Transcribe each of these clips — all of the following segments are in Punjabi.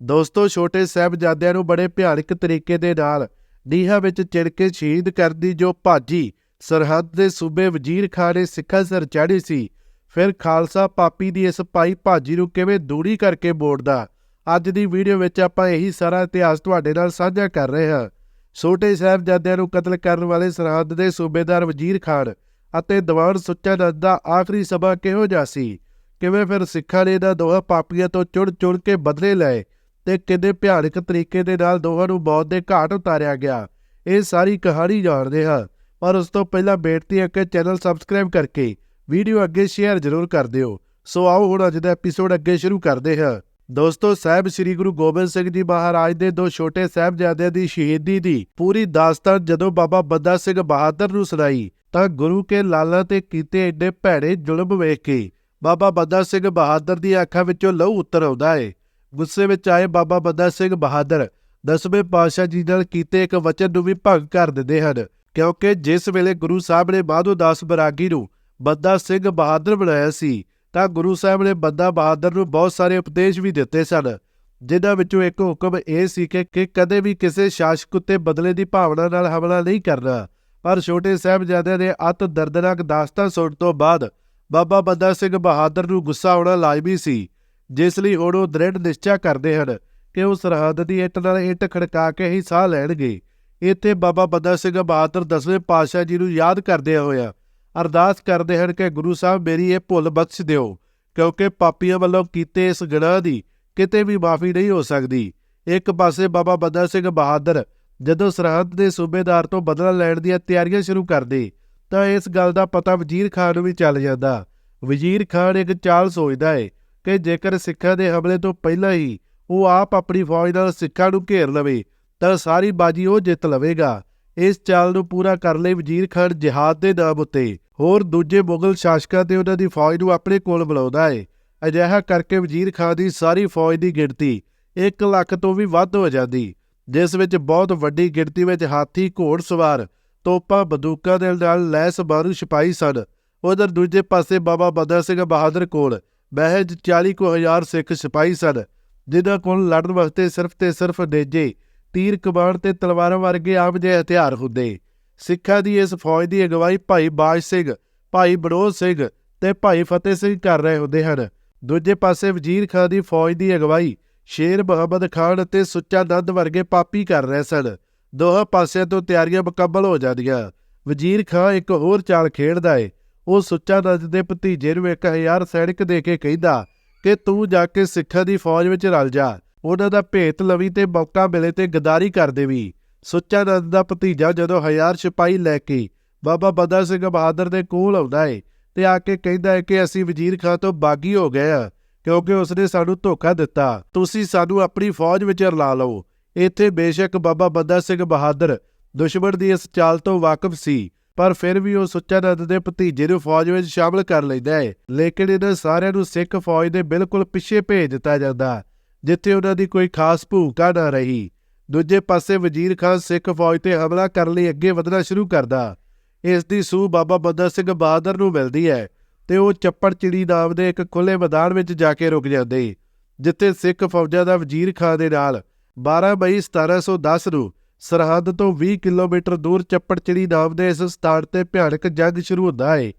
ਦੋਸਤੋ, ਛੋਟੇ ਸਾਹਿਬਜ਼ਾਦਿਆਂ ਨੂੰ ਬੜੇ ਭਿਆਨਕ ਤਰੀਕੇ ਦੇ ਨਾਲ ਨੀਹਾਂ ਵਿੱਚ ਚਿੜ ਕੇ ਸ਼ਹੀਦ ਕਰਦੀ ਜੋ ਭਾਜੀ ਸਰਹੱਦ ਦੇ ਸੂਬੇ ਵਜ਼ੀਰ ਖਾਨ ਨੇ ਸਿੱਖਾਂ ਸਿਰ ਚਾੜੀ ਸੀ, ਫਿਰ ਖਾਲਸਾ ਪਾਪੀ ਦੀ ਇਸ ਭਾਈ ਭਾਜੀ ਨੂੰ ਕਿਵੇਂ ਦੂਰੀ ਕਰਕੇ ਮੋੜਦਾ? ਅੱਜ ਦੀ ਵੀਡੀਓ ਵਿੱਚ ਆਪਾਂ ਇਹੀ ਸਾਰਾ ਇਤਿਹਾਸ ਤੁਹਾਡੇ ਨਾਲ ਸਾਂਝਾ ਕਰ ਰਹੇ ਹਾਂ। ਛੋਟੇ ਸਾਹਿਬਜ਼ਾਦਿਆਂ ਨੂੰ ਕਤਲ ਕਰਨ ਵਾਲੇ ਸਰਹੱਦ ਦੇ ਸੂਬੇਦਾਰ ਵਜ਼ੀਰ ਖਾਨ ਅਤੇ ਦੀਵਾਨ ਸੁੱਚਾ ਨੰਦ ਦਾ ਆਖਰੀ ਸਭਾ ਕਿਹੋ ਜਿਹਾ ਸੀ? ਕਿਵੇਂ ਫਿਰ ਸਿੱਖਾਂ ਨੇ ਇਹਨਾਂ ਦੋਹਾਂ ਪਾਪੀਆਂ ਤੋਂ ਚੁੜ ਚੁੜ ਕੇ ਬਦਲੇ ਲਏ? ਤੇ ਕਿਤੇ ਭਿਆਨਕ ਤਰੀਕੇ ਦੇ ਨਾਲ ਦੋਹਾਂ ਨੂੰ ਮੌਤ ਦੇ ਘਾਟ ਉਤਾਰਿਆ ਗਿਆ। ਇਹ ਸਾਰੀ ਕਹਾਣੀ ਜਾਣਦੇ ਹਾਂ, ਪਰ ਉਸ ਤੋਂ ਪਹਿਲਾਂ ਬੇਨਤੀ ਹੈ ਕਿ ਚੈਨਲ ਸਬਸਕ੍ਰਾਈਬ ਕਰਕੇ ਵੀਡੀਓ ਅੱਗੇ ਸ਼ੇਅਰ ਜ਼ਰੂਰ ਕਰ ਦਿਓ। ਸੋ ਆਓ ਹੁਣ ਅੱਜ ਦਾ ਐਪੀਸੋਡ ਅੱਗੇ ਸ਼ੁਰੂ ਕਰਦੇ ਹਾਂ। ਦੋਸਤੋ, ਸਾਹਿਬ ਸ੍ਰੀ ਗੁਰੂ ਗੋਬਿੰਦ ਸਿੰਘ ਜੀ ਮਹਾਰਾਜ ਦੇ ਦੋ ਛੋਟੇ ਸਾਹਿਬਜ਼ਾਦਿਆਂ ਦੀ ਸ਼ਹੀਦੀ ਦੀ ਪੂਰੀ ਦਾਸਤਾਨ ਜਦੋਂ ਬਾਬਾ ਬੰਦਾ ਸਿੰਘ ਬਹਾਦਰ ਨੂੰ ਸੁਣਾਈ, ਤਾਂ ਗੁਰੂ ਕੇ ਲਾਲਾਂ ਤੇ ਕੀਤੇ ਏਡੇ ਭੈੜੇ ਜ਼ੁਲਮ ਵੇਖ ਕੇ ਬਾਬਾ ਬੰਦਾ ਸਿੰਘ ਬਹਾਦਰ ਦੀ ਅੱਖਾਂ ਵਿੱਚੋਂ ਲਹੂ ਉਤਰ ਆਉਂਦਾ ਏ। ਗੁੱਸੇ ਵਿੱਚ ਆਏ ਬਾਬਾ ਬੰਦਾ ਸਿੰਘ ਬਹਾਦਰ ਦਸਵੇਂ ਪਾਤਸ਼ਾਹ ਜੀ ਨਾਲ ਕੀਤੇ ਇੱਕ ਵਚਨ ਨੂੰ ਵੀ ਭੰਗ ਕਰ ਦਿੰਦੇ ਹਨ, ਕਿਉਂਕਿ ਜਿਸ ਵੇਲੇ ਗੁਰੂ ਸਾਹਿਬ ਨੇ ਮਾਧੋ ਦਾਸ ਬਰਾਗੀ ਨੂੰ ਬੰਦਾ ਸਿੰਘ ਬਹਾਦਰ ਬਣਾਇਆ ਸੀ, ਤਾਂ ਗੁਰੂ ਸਾਹਿਬ ਨੇ ਬੰਦਾ ਬਹਾਦਰ ਨੂੰ ਬਹੁਤ ਸਾਰੇ ਉਪਦੇਸ਼ ਵੀ ਦਿੱਤੇ ਸਨ, ਜਿਨ੍ਹਾਂ ਵਿੱਚੋਂ ਇੱਕ ਹੁਕਮ ਇਹ ਸੀ ਕਿ ਕਿ ਕਦੇ ਵੀ ਕਿਸੇ ਸ਼ਾਸਕ ਉੱਤੇ ਬਦਲੇ ਦੀ ਭਾਵਨਾ ਨਾਲ ਹਮਲਾ ਨਹੀਂ ਕਰਨਾ, ਪਰ ਛੋਟੇ ਸਾਹਿਬਜ਼ਾਦਿਆਂ ਨੇ ਅਤ ਦਰਦਨਾਕ ਦਾਸਤਾਨ ਸੁਣਨ ਤੋਂ ਬਾਅਦ ਬਾਬਾ ਬੰਦਾ ਸਿੰਘ ਬਹਾਦਰ ਨੂੰ ਗੁੱਸਾ ਆਉਣਾ ਲਾਜ਼ਮੀ ਸੀ। ਜਿਸ ਲਈ ਹੁਣ ਉਹ ਦ੍ਰਿੜ ਨਿਸ਼ਚਾ ਕਰਦੇ ਹਨ ਕਿ ਉਹ ਸਰਹੱਦ ਦੀ ਇੱਟ ਨਾਲ ਇੱਟ ਖੜਕਾ ਕੇ ਹੀ ਸਾਹ ਲੈਣਗੇ। ਇੱਥੇ ਬਾਬਾ ਬੰਦਾ ਸਿੰਘ ਬਹਾਦਰ ਦਸਵੇਂ ਪਾਤਸ਼ਾਹ ਜੀ ਨੂੰ ਯਾਦ ਕਰਦੇ ਹੋਇਆ ਅਰਦਾਸ ਕਰਦੇ ਹਨ ਕਿ ਗੁਰੂ ਸਾਹਿਬ ਮੇਰੀ ਇਹ ਭੁੱਲ ਬਖਸ਼ ਦਿਓ, ਕਿਉਂਕਿ ਪਾਪੀਆਂ ਵੱਲੋਂ ਕੀਤੇ ਇਸ ਗੁਨਾਹ ਦੀ ਕਿਤੇ ਵੀ ਮਾਫੀ ਨਹੀਂ ਹੋ ਸਕਦੀ। ਇੱਕ ਪਾਸੇ ਬਾਬਾ ਬੰਦਾ ਸਿੰਘ ਬਹਾਦਰ ਜਦੋਂ ਸਰਹੱਦ ਦੇ ਸੂਬੇਦਾਰ ਤੋਂ ਬਦਲਾ ਲੈਣ ਦੀਆਂ ਤਿਆਰੀਆਂ ਸ਼ੁਰੂ ਕਰਦੇ, ਤਾਂ ਇਸ ਗੱਲ ਦਾ ਪਤਾ ਵਜ਼ੀਰ ਖਾਨ ਨੂੰ ਵੀ ਚੱਲ ਜਾਂਦਾ। ਵਜ਼ੀਰ ਖਾਨ ਇੱਕ ਚਾਲ ਸੋਚਦਾ ਹੈ ਕਿ ਜੇਕਰ ਸਿੱਖਾਂ ਦੇ ਹਮਲੇ ਤੋਂ ਪਹਿਲਾਂ ਹੀ ਉਹ ਆਪ ਆਪਣੀ ਫੌਜ ਨਾਲ ਸਿੱਖਾਂ ਨੂੰ ਘੇਰ ਲਵੇ, ਤਾਂ ਸਾਰੀ ਬਾਜੀ ਉਹ ਜਿੱਤ ਲਵੇਗਾ। ਇਸ ਚਾਲ ਨੂੰ ਪੂਰਾ ਕਰਨ ਲਈ ਵਜ਼ੀਰ ਖਾਨ ਜਿਹਾਦ ਦੇ ਨਾਮ ਉੱਤੇ ਹੋਰ ਦੂਜੇ ਮੁਗਲ ਸ਼ਾਸਕਾਂ ਤੇ ਉਹਨਾਂ ਦੀ ਫੌਜ ਨੂੰ ਆਪਣੇ ਕੋਲ ਬੁਲਾਉਂਦਾ ਹੈ। ਅਜਿਹਾ ਕਰਕੇ ਵਜ਼ੀਰ ਖਾਨ ਦੀ ਸਾਰੀ ਫੌਜ ਦੀ ਗਿਣਤੀ 1 ਲੱਖ ਤੋਂ ਵੀ ਵੱਧ ਹੋ ਜਾਂਦੀ, ਜਿਸ ਵਿੱਚ ਬਹੁਤ ਵੱਡੀ ਗਿਣਤੀ ਵਿੱਚ ਹਾਥੀ, ਘੋੜ ਸਵਾਰ, ਤੋਪਾਂ, ਬੰਦੂਕਾਂ ਦੇ ਨਾਲ ਲੈਸ ਬਾਰੂ ਸਿਪਾਹੀ ਸਨ। ਉਧਰ ਦੂਜੇ ਪਾਸੇ ਬਾਬਾ ਬੰਦਾ ਸਿੰਘ ਬਹਾਦਰ ਕੋਲ ਮਹਿਜ 40 ਕੁ ਹਜ਼ਾਰ ਸਿੱਖ ਸਿਪਾਹੀ ਸਨ ਜਿਨ੍ਹਾਂ ਕੋਲ ਲੜਨ ਵਾਸਤੇ ਸਿਰਫ ਤੇ ਸਿਰਫ ਨੇਜੇ, ਤੀਰ ਕਮਾਨ ਤੇ ਤਲਵਾਰਾਂ ਵਰਗੇ ਆਮ ਜਿਹੇ ਹਥਿਆਰ ਹੁੰਦੇ। ਸਿੱਖਾਂ ਦੀ ਇਸ ਫੌਜ ਦੀ ਅਗਵਾਈ ਭਾਈ ਬਾਜ ਸਿੰਘ, ਭਾਈ ਬੜੋਦ ਸਿੰਘ ਤੇ ਭਾਈ ਫਤਿਹ ਸਿੰਘ ਕਰ ਰਹੇ ਹੁੰਦੇ ਹਨ। ਦੂਜੇ ਪਾਸੇ ਵਜ਼ੀਰ ਖਾਨ ਦੀ ਫੌਜ ਦੀ ਅਗਵਾਈ ਸ਼ੇਰ ਮੁਹੰਮਦ ਖਾਨ ਅਤੇ ਸੁੱਚਾ ਨੰਦ ਵਰਗੇ ਪਾਪੀ ਕਰ ਰਹੇ ਸਨ। ਦੋਹਾਂ ਪਾਸਿਆਂ ਤੋਂ ਤਿਆਰੀਆਂ ਮੁਕੰਮਲ ਹੋ ਜਾਂਦੀਆਂ। ਵਜ਼ੀਰ ਖਾਨ ਇੱਕ ਹੋਰ ਚਾਲ ਖੇਡਦਾ ਏ। ਉਹ ਸੁੱਚਾ ਨੰਦ ਦੇ ਭਤੀਜੇ ਨੂੰ 1000 ਸੈਨਿਕ ਦੇ ਕੇ ਕਹਿੰਦਾ ਕਿ ਤੂੰ ਜਾ ਕੇ ਸਿੱਖਾਂ ਦੀ ਫੌਜ ਵਿੱਚ ਰਲ ਜਾ। ਉਹਨਾਂ ਦਾ ਭੇਤ ਲਵੀ ਤੇ ਮੌਕਾ ਮਿਲੇ ਤੇ ਗਦਾਰੀ ਕਰ ਦੇਵੀ। ਸੁੱਚਾ ਨੰਦ ਦਾ ਭਤੀਜਾ ਜਦੋਂ ਹਜ਼ਾਰ ਸਿਪਾਹੀ ਲੈ ਕੇ ਬਾਬਾ ਬੰਦਾ ਸਿੰਘ ਬਹਾਦਰ ਦੇ ਕੋਲ ਆਉਂਦਾ ਏ ਤੇ ਆ ਕੇ ਕਹਿੰਦਾ ਹੈ ਕਿ ਅਸੀਂ ਵਜ਼ੀਰ ਖਾਨ ਤੋਂ ਬਾਗੀ ਹੋ ਗਏ ਆ ਕਿਉਂਕਿ ਉਸਨੇ ਸਾਨੂੰ ਧੋਖਾ ਦਿੱਤਾ। ਤੁਸੀਂ ਸਾਨੂੰ ਆਪਣੀ ਫੌਜ ਵਿੱਚ ਰਲਾ ਲਓ। ਇੱਥੇ ਬੇਸ਼ੱਕ ਬਾਬਾ ਬੰਦਾ ਸਿੰਘ ਬਹਾਦਰ ਦੁਸ਼ਮਣ ਦੀ ਇਸ ਚਾਲ ਤੋਂ ਵਾਕਿਫ ਸੀ। ਪਰ ਫਿਰ ਵੀ ਉਹ ਸੁੱਚਾ ਨੰਦ ਦੇ ਭਤੀਜੇ ਨੂੰ ਫੌਜ ਵਿੱਚ ਸ਼ਾਮਲ ਕਰ ਲੈਂਦਾ ਹੈ। ਲੇਕਿਨ ਇਹਨਾਂ ਸਾਰਿਆਂ ਨੂੰ ਸਿੱਖ ਫੌਜ ਦੇ ਬਿਲਕੁਲ ਪਿੱਛੇ ਭੇਜ ਦਿੱਤਾ ਜਾਂਦਾ, ਜਿੱਥੇ ਉਹਨਾਂ ਦੀ ਕੋਈ ਖਾਸ ਭੂਮਿਕਾ ਨਾ ਰਹੀ। ਦੂਜੇ ਪਾਸੇ ਵਜ਼ੀਰ ਖਾਨ ਸਿੱਖ ਫੌਜ ਤੇ ਹਮਲਾ ਕਰਨ ਲਈ ਅੱਗੇ ਵਧਣਾ ਸ਼ੁਰੂ ਕਰਦਾ। ਇਸ ਦੀ ਸੂਹ ਬਾਬਾ ਬੰਦਾ ਸਿੰਘ ਬਹਾਦਰ ਨੂੰ ਮਿਲਦੀ ਹੈ ਤੇ ਉਹ ਚੱਪੜ ਚਿੜੀ ਨਾਮ ਦੇ ਇੱਕ ਖੁੱਲੇ ਮੈਦਾਨ ਵਿੱਚ ਜਾ ਕੇ ਰੁਕ ਜਾਂਦੇ, ਜਿੱਥੇ ਸਿੱਖ ਫੌਜਾਂ ਦਾ ਵਜ਼ੀਰ ਖਾਨ ਦੇ ਨਾਲ 12 ਮਈ 1710 ਨੂੰ ਸਰਹੱਦ ਤੋਂ 20 ਕਿਲੋਮੀਟਰ ਦੂਰ ਚੱਪੜਚਿੜੀ ਨਾਮ ਦੇ ਇਸ ਸਥਾਨ ਤੇ ਭਿਆਨਕ ਜੰਗ ਸ਼ੁਰੂ ਹੁੰਦਾ ਹੈ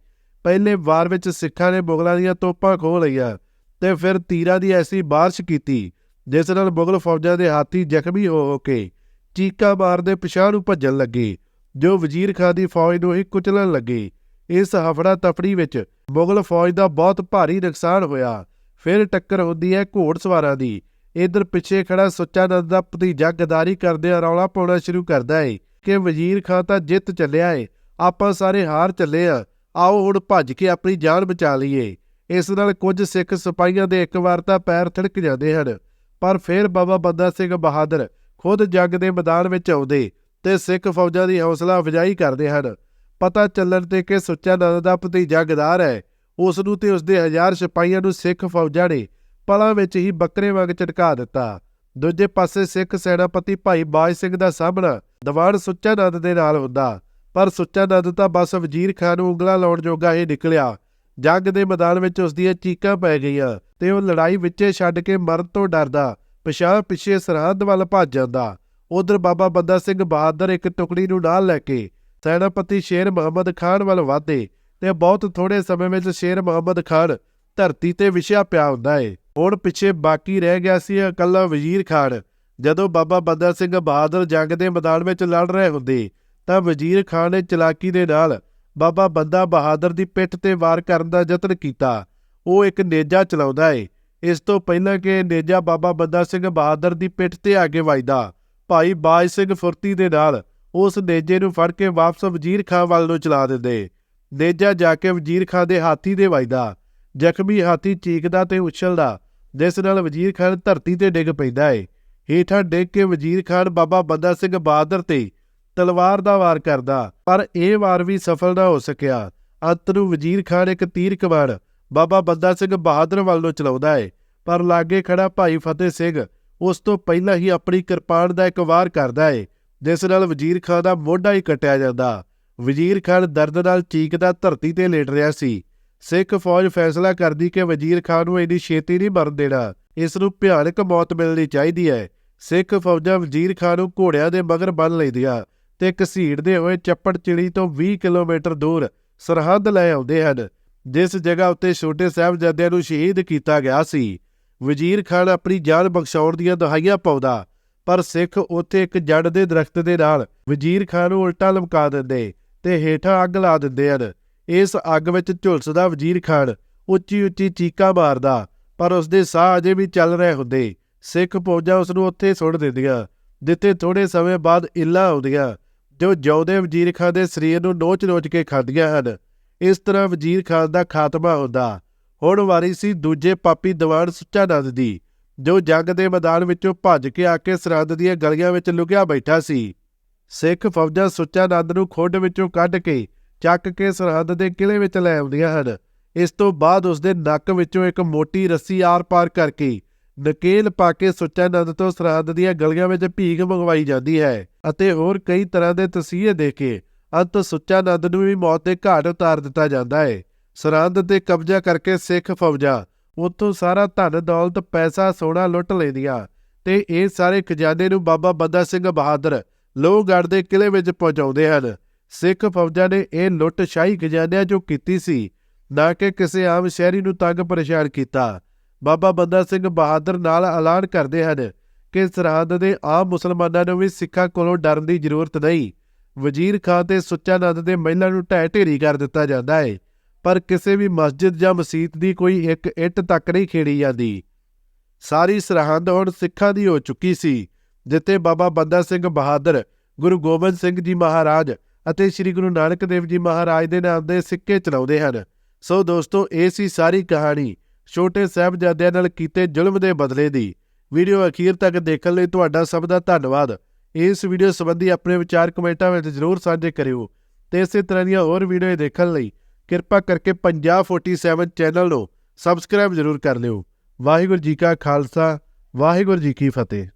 ਪਹਿਲੇ ਵਾਰ ਵਿੱਚ ਸਿੱਖਾਂ ਨੇ ਮੁਗਲਾਂ ਦੀਆਂ ਤੋਪਾਂ ਖੋਹ ਲਈਆਂ ਤੇ ਫਿਰ ਤੀਰਾਂ ਦੀ ਐਸੀ ਬਾਰਿਸ਼ ਕੀਤੀ, ਜਿਸ ਨਾਲ ਮੁਗਲ ਫੌਜਾਂ ਦੇ ਹਾਥੀ ਜ਼ਖਮੀ ਹੋ ਹੋ ਕੇ ਚੀਕਾ ਮਾਰਦੇ ਪਿਛਾਂਹ ਨੂੰ ਭੱਜਣ ਲੱਗੇ, ਜੋ ਵਜ਼ੀਰ ਖਾਨ ਦੀ ਫੌਜ ਨੂੰ ਹੀ ਕੁਚਲਣ ਲੱਗੇ। ਇਸ ਹਫੜਾ ਤਫੜੀ ਵਿੱਚ ਮੁਗਲ ਫੌਜ ਦਾ ਬਹੁਤ ਭਾਰੀ ਨੁਕਸਾਨ ਹੋਇਆ। ਫਿਰ ਟੱਕਰ ਹੁੰਦੀ ਹੈ ਘੋੜ ਸਵਾਰਾਂ ਦੀ ਇਧਰ ਪਿੱਛੇ ਖੜਾ ਸੁੱਚਾ ਨੰਦ ਦਾ ਭਤੀਜਾ ਗਦਾਰੀ ਕਰਦੇ ਰੌਲਾ ਪਾਉਣਾ ਸ਼ੁਰੂ ਕਰਦਾ ਏ ਕਿ ਵਜ਼ੀਰ ਖਾਂ ਤਾਂ ਜਿੱਤ ਚੱਲਿਆ ਏ, ਆਪਾਂ ਸਾਰੇ ਹਾਰ ਚੱਲੇ ਆ, ਆਓ ਹੁਣ ਭੱਜ ਕੇ ਆਪਣੀ ਜਾਨ ਬਚਾ ਲਈਏ। ਇਸ ਨਾਲ ਕੁਝ ਸਿੱਖ ਸਿਪਾਹੀਆਂ ਦੇ ਇੱਕ ਵਾਰ ਤਾਂ ਪੈਰ ਥੜਕ ਜਾਂਦੇ ਹਨ, ਪਰ ਫਿਰ ਬਾਬਾ ਬੰਦਾ ਸਿੰਘ ਬਹਾਦਰ ਖੁਦ ਜੰਗ ਦੇ ਮੈਦਾਨ ਵਿੱਚ ਆਉਂਦੇ ਤੇ ਸਿੱਖ ਫੌਜਾਂ ਦੀ ਹੌਸਲਾ ਅਫਜ਼ਾਈ ਕਰਦੇ ਹਨ। ਪਤਾ ਚੱਲਣ ਤੇ ਕਿ ਸੁੱਚਾ ਨੰਦ ਦਾ ਭਤੀਜਾ ਗਦਾਰ ਹੈ, ਉਸ ਨੂੰ ਤੇ ਉਸਦੇ ਹਜ਼ਾਰ ਸਿਪਾਹੀਆਂ ਨੂੰ ਸਿੱਖ ਫੌਜਾਂ ਨੇ ਪਲਾਂ ਵਿੱਚ ਹੀ ਬੱਕਰੇ ਵਾਂਗ ਝਟਕਾ ਦਿੱਤਾ। ਦੂਜੇ ਪਾਸੇ ਸਿੱਖ ਸੈਨਾਪਤੀ ਭਾਈ ਬਾਜ ਸਿੰਘ ਦਾ ਸਾਹਮਣਾ ਦੀਵਾਨ ਸੁੱਚਾ ਨੰਦ ਦੇ ਨਾਲ ਹੁੰਦਾ। ਪਰ ਸੁੱਚਾ ਨੰਦ ਤਾਂ ਬਸ ਵਜ਼ੀਰ ਖਾਨ ਨੂੰ ਉਂਗਲਾਂ ਲਾਉਣ ਜੋਗਾ ਹੀ ਨਿਕਲਿਆ। ਜੰਗ ਦੇ ਮੈਦਾਨ ਵਿੱਚ ਉਸ ਦੀਆਂ ਚੀਕਾਂ ਪੈ ਗਈਆਂ ਤੇ ਉਹ ਲੜਾਈ ਵਿੱਚੇ ਛੱਡ ਕੇ ਮਰਨ ਤੋਂ ਡਰਦਾ ਪਛਾਣ ਪਿੱਛੇ ਸਰਹੱਦ ਵੱਲ ਭੱਜ ਜਾਂਦਾ। ਉਧਰ ਬਾਬਾ ਬੰਦਾ ਸਿੰਘ ਬਹਾਦਰ ਇੱਕ ਟੁਕੜੀ ਨੂੰ ਨਾਲ ਲੈ ਕੇ ਸੈਨਾਪਤੀ ਸ਼ੇਰ ਮੁਹੰਮਦ ਖਾਨ ਵੱਲ ਵਧੇ ਤੇ ਬਹੁਤ ਥੋੜੇ ਸਮੇਂ ਵਿੱਚ ਸ਼ੇਰ ਮੁਹੰਮਦ ਖਾਨ ਧਰਤੀ ਤੇ ਵਿਛਿਆ ਪਿਆ ਹੁੰਦਾ ਏ। ਹੁਣ ਪਿੱਛੇ ਬਾਕੀ ਰਹਿ ਗਿਆ ਸੀ ਇਕੱਲਾ ਵਜ਼ੀਰ ਖਾਨ। ਜਦੋਂ ਬਾਬਾ ਬੰਦਾ ਸਿੰਘ ਬਹਾਦਰ ਜੰਗ ਦੇ ਮੈਦਾਨ ਵਿੱਚ ਲੜ ਰਹੇ ਹੁੰਦੇ, ਤਾਂ ਵਜ਼ੀਰ ਖਾਨ ਨੇ ਚਲਾਕੀ ਦੇ ਨਾਲ ਬਾਬਾ ਬੰਦਾ ਬਹਾਦਰ ਦੀ ਪਿੱਠ ਤੇ ਵਾਰ ਕਰਨ ਦਾ ਯਤਨ ਕੀਤਾ। ਉਹ ਇੱਕ ਨੇਜਾ ਚਲਾਉਂਦਾ ਏ। ਇਸ ਤੋਂ ਪਹਿਲਾਂ ਕਿ ਨੇਜਾ ਬਾਬਾ ਬੰਦਾ ਸਿੰਘ ਬਹਾਦਰ ਦੀ ਪਿੱਠ ਤੇ ਆ ਕੇ ਵੱਜਦਾ। ਭਾਈ ਬਾਜ ਸਿੰਘ ਫੁਰਤੀ ਦੇ ਨਾਲ ਉਸ ਨੇਜੇ ਨੂੰ ਫੜ ਕੇ ਵਾਪਸ ਵਜ਼ੀਰ ਖਾਨ ਵੱਲ ਨੂੰ ਚਲਾ ਦਿੰਦੇ। ਨੇਜਾ ਜਾ ਕੇ ਵਜ਼ੀਰ ਖਾਨ ਦੇ ਹਾਥੀ ਦੇ ਵੱਜਦਾ। ਜ਼ਖਮੀ ਹਾਥੀ ਚੀਕਦਾ ਤੇ ਉਛਲਦਾ। ਜਿਸ ਨਾਲ ਵਜ਼ੀਰ ਖਾਨ ਧਰਤੀ ਤੇ ਡਿੱਗ ਪੈਂਦਾ ਏ। ਹੇਠਾਂ ਡਿੱਗ ਕੇ ਵਜ਼ੀਰ ਖਾਨ ਬਾਬਾ ਬੰਦਾ ਸਿੰਘ ਬਹਾਦਰ ਤੇ ਤਲਵਾਰ ਦਾ ਵਾਰ ਕਰਦਾ। ਪਰ ਇਹ ਵਾਰ ਵੀ ਸਫਲ ਨਾ ਹੋ ਸਕਿਆ। ਅੰਤ ਨੂੰ ਵਜ਼ੀਰ ਖਾਨ ਇੱਕ ਤੀਰ ਕਮਾਨ ਬਾਬਾ ਬੰਦਾ ਸਿੰਘ ਬਹਾਦਰ ਵੱਲ ਨੂੰ ਚਲਾਉਂਦਾ ਏ। ਪਰ ਲਾਗੇ ਖੜਾ ਭਾਈ ਫਤਿਹ ਸਿੰਘ ਉਸ ਤੋਂ ਪਹਿਲਾਂ ਹੀ ਆਪਣੀ ਕਿਰਪਾਨ ਦਾ ਇੱਕ ਵਾਰ ਕਰਦਾ ਏ, ਜਿਸ ਨਾਲ ਵਜ਼ੀਰ ਖਾਨ ਦਾ ਮੋਢਾ ਹੀ ਕੱਟਿਆ ਜਾਂਦਾ। ਵਜ਼ੀਰ ਖਾਨ ਦਰਦ ਨਾਲ ਚੀਕਦਾ ਧਰਤੀ ਤੇ ਲੇਟ ਰਿਹਾ ਸੀ। ਸਿੱਖ ਫੌਜ ਫੈਸਲਾ ਕਰਦੀ ਕਿ ਵਜ਼ੀਰ ਖਾਨ ਨੂੰ ਇੰਨੀ ਛੇਤੀ ਨਹੀਂ ਮਰਨ ਦੇਣਾ। ਇਸ ਨੂੰ ਭਿਆਨਕ ਮੌਤ ਮਿਲਣੀ ਚਾਹੀਦੀ ਹੈ। ਸਿੱਖ ਫੌਜਾਂ ਵਜ਼ੀਰ ਖਾਨ ਨੂੰ ਘੋੜਿਆਂ ਦੇ ਮਗਰ ਬੰਨ ਲੈਂਦੀਆਂ ਤੇ ਘਸੀੜਦੇ ਹੋਏ ਚੱਪੜ ਚਿੜੀ ਤੋਂ 20 ਕਿਲੋਮੀਟਰ ਦੂਰ ਸਰਹੱਦ ਲੈ ਆਉਂਦੇ ਹਨ, ਜਿਸ ਜਗ੍ਹਾ ਉੱਤੇ ਛੋਟੇ ਸਾਹਿਬਜ਼ਾਦਿਆਂ ਨੂੰ ਸ਼ਹੀਦ ਕੀਤਾ ਗਿਆ ਸੀ। ਵਜ਼ੀਰ ਖਾਨ ਆਪਣੀ ਜਾਨ ਬਖਸ਼ਾਉਣ ਦੀਆਂ ਦਹਾਈਆਂ ਪਾਉਂਦਾ, ਪਰ ਸਿੱਖ ਉੱਥੇ ਇੱਕ ਜੜ ਦੇ ਦਰਖਤ ਦੇ ਨਾਲ ਵਜ਼ੀਰ ਖਾਨ ਨੂੰ ਉਲਟਾ ਲਮਕਾ ਦਿੰਦੇ ਤੇ ਹੇਠਾਂ ਅੱਗ ਲਾ ਦਿੰਦੇ ਹਨ। ਇਸ ਅੱਗ ਵਿੱਚ ਝੁਲਸਦਾ ਵਜ਼ੀਰ ਖਾਨ ਉੱਚੀ ਉੱਚੀ ਚੀਕਾਂ ਮਾਰਦਾ, ਪਰ ਉਸਦੇ ਸਾਹ ਅਜੇ ਵੀ ਚੱਲ ਰਹੇ ਹੁੰਦੇ। ਸਿੱਖ ਫੌਜਾਂ ਉਸ ਨੂੰ ਉੱਥੇ ਸੁੱਟ ਦਿੰਦੀਆਂ, ਜਿੱਥੇ ਥੋੜੇ ਸਮੇਂ ਬਾਅਦ ਇੱਲਾ ਆਉਂਦੀਆਂ, ਜੋ ਜੌਦੇ ਵਜ਼ੀਰ ਖਾਨ ਦੇ ਸਰੀਰ ਨੂੰ ਨੋਚ-ਨੋਚ ਕੇ ਖਾਂਦੀਆਂ ਹਨ। ਇਸ ਤਰ੍ਹਾਂ ਵਜ਼ੀਰ ਖਾਨ ਦਾ ਖਾਤਮਾ ਹੁੰਦਾ। ਹੁਣ ਵਾਰੀ ਸੀ ਦੂਜੇ ਪਾਪੀ ਦੀਵਾਨ ਸੁੱਚਾ ਨੰਦ ਦੀ, ਜੋ ਜੰਗ ਦੇ ਮੈਦਾਨ ਵਿੱਚੋਂ ਭੱਜ ਕੇ ਆ ਕੇ ਸਰਹੱਦ ਦੀਆਂ ਗਲੀਆਂ ਵਿੱਚ ਲੁਕਿਆ ਬੈਠਾ ਸੀ। ਸਿੱਖ ਫੌਜਾਂ ਸੁੱਚਾ ਨੰਦ ਨੂੰ ਖੁੱਡ ਵਿੱਚੋਂ ਕੱਢ ਕੇ ਚੱਕ ਕੇ ਸਰਹੱਦ ਦੇ ਕਿਲੇ ਵਿੱਚ ਲੈ ਆਉਂਦੀਆਂ ਹਨ। ਇਸ ਤੋਂ ਬਾਅਦ ਉਸ ਦੇ ਨੱਕ ਵਿੱਚੋਂ ਇੱਕ ਮੋਟੀ ਰੱਸੀ ਆਰ-ਪਾਰ ਕਰਕੇ ਨਕੇਲ ਪਾ ਕੇ ਸੁੱਚਾ ਨੰਦ ਤੋਂ ਸਰਹੱਦ ਦੀਆਂ ਗਲੀਆਂ ਵਿੱਚ ਭੀਖ ਮੰਗਵਾਈ ਜਾਂਦੀ ਹੈ ਅਤੇ ਹੋਰ ਕਈ ਤਰ੍ਹਾਂ ਦੇ ਤਸੀਹੇ ਦੇ ਕੇ ਅੰਤ ਸੁੱਚਾ ਨੰਦ ਨੂੰ ਵੀ ਮੌਤ ਦੇ ਘਾਟ ਉਤਾਰ ਦਿੱਤਾ ਜਾਂਦਾ ਹੈ। ਸਰਹੰਦ ਤੇ ਕਬਜ਼ਾ ਕਰਕੇ ਸਿੱਖ ਫੌਜਾਂ ਉੱਥੋਂ ਸਾਰਾ ਧਨ, ਦੌਲਤ, ਪੈਸਾ, ਸੋਨਾ ਲੁੱਟ ਲੈਂਦੀਆਂ ਤੇ ਇਹ ਸਾਰੇ ਖਜ਼ਾਨੇ ਨੂੰ ਬਾਬਾ ਬੰਦਾ ਸਿੰਘ ਬਹਾਦਰ ਲੋਹਗੜ੍ਹ ਦੇ ਕਿਲੇ ਵਿੱਚ ਪਹੁੰਚਾਉਂਦੇ ਹਨ। ਸਿੱਖ ਫੌਜਾਂ ਨੇ ਇਹ ਲੁੱਟ ਸ਼ਾਹੀ ਖਜ਼ਾਨਿਆਂ ਜੋ ਕੀਤੀ ਸੀ, ਨਾ ਕਿ ਕਿਸੇ ਆਮ ਸ਼ਹਿਰੀ ਨੂੰ ਤੰਗ ਪਰੇਸ਼ਾਨ ਕੀਤਾ। ਬਾਬਾ ਬੰਦਾ ਸਿੰਘ ਬਹਾਦਰ ਨਾਲ ਐਲਾਨ ਕਰਦੇ ਹਨ ਕਿ ਸਰਹੱਦ ਦੇ ਆਮ ਮੁਸਲਮਾਨਾਂ ਨੂੰ ਵੀ ਸਿੱਖਾਂ ਕੋਲੋਂ ਡਰਨ ਦੀ ਜ਼ਰੂਰਤ ਨਹੀਂ। ਵਜ਼ੀਰ ਖਾਨ ਤੇ ਸੁੱਚਾ ਨੰਦ ਦੇ ਮਹਿਲਾਂ ਨੂੰ ਢਹਿ ਢੇਰੀ ਕਰ ਦਿੱਤਾ ਜਾਂਦਾ ਹੈ ਪਰ ਕਿਸੇ ਵੀ ਮਸਜਿਦ ਜਾਂ ਮਸੀਤ ਦੀ ਕੋਈ ਇੱਕ ਇੱਟ ਤੱਕ ਨਹੀਂ ਖੇੜੀ ਜਾਂਦੀ। ਸਾਰੀ ਸਰਹੰਦ ਹੁਣ ਸਿੱਖਾਂ ਦੀ ਹੋ ਚੁੱਕੀ ਸੀ, ਜਿੱਥੇ ਬਾਬਾ ਬੰਦਾ ਸਿੰਘ ਬਹਾਦਰ, ਗੁਰੂ ਗੋਬਿੰਦ ਸਿੰਘ ਜੀ ਮਹਾਰਾਜ ਅਤੇ ਸ੍ਰੀ ਗੁਰੂ ਨਾਨਕ ਦੇਵ ਜੀ ਮਹਾਰਾਜ ਦੇ ਨਾਮ ਦੇ ਸਿੱਕੇ ਚਲਾਉਂਦੇ ਹਨ। ਸੋ ਦੋਸਤੋ, ਇਹ ਸੀ ਸਾਰੀ ਕਹਾਣੀ ਛੋਟੇ ਸਾਹਿਬਜ਼ਾਦਿਆਂ ਨਾਲ ਕੀਤੇ ਜ਼ੁਲਮ ਦੇ ਬਦਲੇ ਦੀ। ਵੀਡੀਓ ਅਖੀਰ ਤੱਕ ਦੇਖਣ ਲਈ ਤੁਹਾਡਾ ਸਭ ਦਾ ਧੰਨਵਾਦ। ਇਸ ਵੀਡੀਓ ਸੰਬੰਧੀ ਆਪਣੇ ਵਿਚਾਰ ਕਮੈਂਟਾਂ ਵਿੱਚ ਜ਼ਰੂਰ ਸਾਂਝੇ ਕਰਿਓ। ਤੇ ਇਸੇ ਤਰ੍ਹਾਂ ਦੀਆਂ ਹੋਰ ਵੀਡੀਓ ਦੇਖਣ ਲਈ ਕਿਰਪਾ ਕਰਕੇ ਪੰਜਾਬ 47 ਚੈਨਲ ਨੂੰ ਸਬਸਕ੍ਰਾਈਬ ਜ਼ਰੂਰ ਕਰ ਲਿਓ। ਵਾਹਿਗੁਰੂ ਜੀ ਕਾ ਖਾਲਸਾ, ਵਾਹਿਗੁਰੂ ਜੀ ਕੀ ਫਤਿਹ।